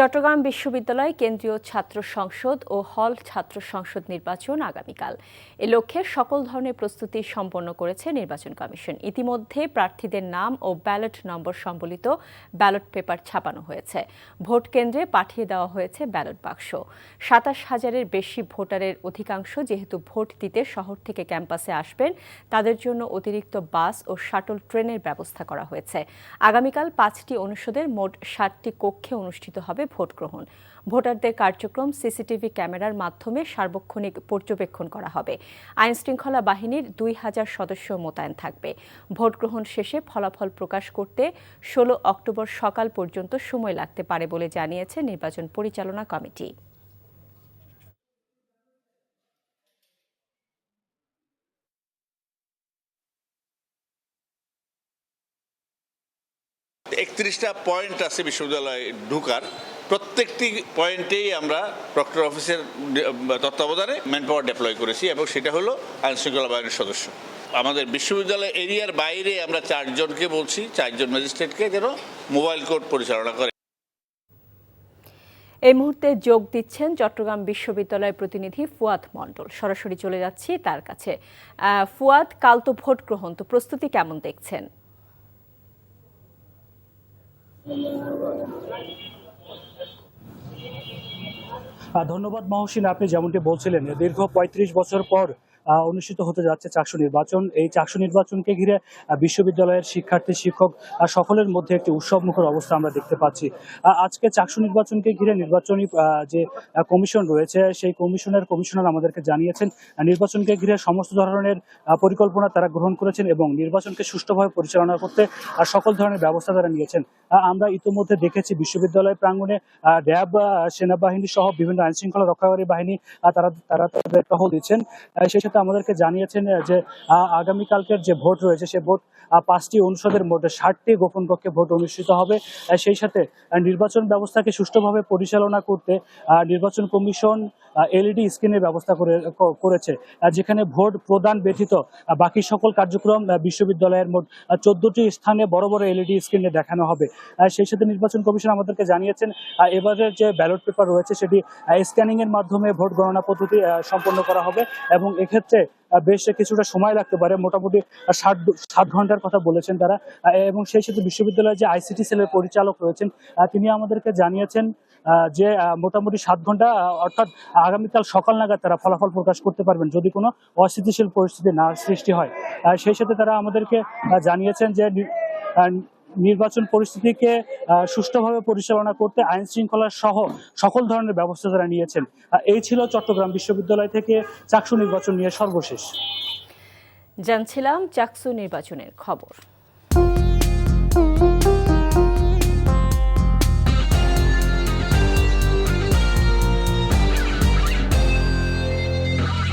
চট্টগ্রাম বিশ্ববিদ্যালয় কেন্দ্রীয় ছাত্র সংসদ ও হল ছাত্র সংসদ নির্বাচন আগামীকাল। এ লক্ষ্যে সকল ধরনের প্রস্তুতি সম্পন্ন করেছে নির্বাচন কমিশন। ইতিমধ্যে প্রার্থীদের নাম ও ব্যালট নম্বর সম্বলিত ব্যালট পেপার ছাপানো হয়েছে। ভোট কেন্দ্রে পাঠিয়ে দেওয়া হয়েছে ব্যালট বাক্স। সাতাশ হাজারের বেশি ভোটারের অধিকাংশ যেহেতু ভোট দিতে শহর থেকে ক্যাম্পাসে আসবেন, তাদের জন্য অতিরিক্ত বাস ও শাটল ট্রেনের ব্যবস্থা করা হয়েছে। আগামীকাল পাঁচটি অনুষদের মোট ষাটটি কক্ষে অনুষ্ঠিত হবে ভোট গ্রহণ ভোটারদের কার্যক্রম, সিসিটিভি ক্যামেরার মাধ্যমে সার্বক্ষণিক পর্যবেক্ষণ করা হবে। আইন শৃঙ্খলা বাহিনীর দুই হাজার সদস্য মোতায়েন থাকবে। ভোট গ্রহণ শেষে ফলাফল প্রকাশ করতে ষোলো অক্টোবর সকাল পর্যন্ত সময় লাগতে পারে বলে জানিয়েছে নির্বাচন পরিচালনা কমিটি। একত্রিশটা পয়েন্ট আছে বিশ্ববিদ্যালয়ে ঢুকার। প্রত্যেকটি পয়েন্টেই আমরা প্রক্টর অফিসের তত্ত্বাবধানে ম্যান পাওয়ার ডেপ্লয় করেছি এবং সেটা হলো আইন শৃঙ্খলা বাহিনীর সদস্য। আমাদের বিশ্ববিদ্যালয় এরিয়ার বাইরে আমরা চারজনকে বলছি, চারজন ম্যাজিস্ট্রেটকে যেন মোবাইল কোর্ট পরিচালনা করে। এই মুহূর্তে যোগ দিচ্ছেন চট্টগ্রাম বিশ্ববিদ্যালয়ের প্রতিনিধি ফুয়াদ মণ্ডল। সরাসরি চলে যাচ্ছি তার কাছে। ফুয়াদ, কাল তো ভোট গ্রহণ, তো প্রস্তুতি কেমন দেখছেন? ধন্যবাদ মহসিন আপনি যেমনটি বলছিলেন দীর্ঘ পঁয়ত্রিশ বছর পর অনুষ্ঠিত হতে যাচ্ছে চাকসু নির্বাচন। এই চাকসু নির্বাচনকে ঘিরে বিশ্ববিদ্যালয়ের শিক্ষার্থী, শিক্ষক সকলের মধ্যে একটি উৎসবমুখর অবস্থা আমরা দেখতে পাচ্ছি। আজকে চাকসু নির্বাচনকে ঘিরে নির্বাচনী যে কমিশন রয়েছে, সেই কমিশনের কমিশনার আমাদেরকে জানিয়েছেন নির্বাচনকে ঘিরে সমস্ত ধরনের পরিকল্পনা তারা গ্রহণ করেছেন এবং নির্বাচনকে সুষ্ঠুভাবে পরিচালনা করতে সকল ধরনের ব্যবস্থা তারা নিয়েছেন। আমরা ইতিমধ্যে দেখেছি বিশ্ববিদ্যালয় প্রাঙ্গণে র্যাব সেনাবাহিনী সহ বিভিন্ন আইনশৃঙ্খলা রক্ষাকারী বাহিনী তারা তারা তাদের টহল দিচ্ছেন সেই সাথে আমাদেরকে জানিয়েছেন যে আগামীকালকের যে ভোট রয়েছে, সে ভোট পাঁচটি অনুষদের মধ্যে ষাটটি গোপন কক্ষে ভোট অনুষ্ঠিত হবে। সেই সাথে নির্বাচন ব্যবস্থাকে সুষ্ঠুভাবে পরিচালনা করতে নির্বাচন কমিশন এলইডি স্ক্রিনের ব্যবস্থা করে করেছে। যেখানে ভোট প্রদান ব্যতীত বাকি সকল কার্যক্রম বিশ্ববিদ্যালয়ের মোট চোদ্দটি স্থানে বড় বড় এলইডি স্ক্রিনে দেখানো হবে। সেই সাথে নির্বাচন কমিশন আমাদেরকে জানিয়েছেন এবারের যে ব্যালট পেপার রয়েছে, সেটি স্ক্যানিংয়ের মাধ্যমে ভোট গণনা পদ্ধতি সম্পন্ন করা হবে এবং এক্ষেত্রে আহ, বেশ কিছুটা সময় লাগতে পারে। মোটামুটি ষাট সাত ঘণ্টার কথা বলেছেন তারা। এবং সেই সাথে বিশ্ববিদ্যালয়ের যে আইসিটি সেলের পরিচালক রয়েছেন তিনি আমাদেরকে জানিয়েছেন যে মোটামুটি সাত ঘণ্টা অর্থাৎ আগামীকাল সকাল নাগাদ তারা ফলাফল প্রকাশ করতে পারবেন যদি কোনো অস্থিতিশীল পরিস্থিতি না সৃষ্টি হয়। সেই সাথে তারা আমাদেরকে জানিয়েছেন যে নির্বাচন পরিস্থিতিকে সুষ্ঠুভাবে পরিচালনা করতে আইন শৃঙ্খলা সহ সকল ধরনের ব্যবস্থা তারা নিয়েছেন। এই ছিল চট্টগ্রাম বিশ্ববিদ্যালয় থেকে চাকসু নির্বাচন নিয়ে সর্বশেষ। জানছিলাম চাকসু নির্বাচনের খবর।